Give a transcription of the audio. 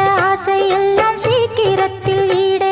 வச்ச ஆசையெல்லாம் சீக்கிரத்தில் ஈட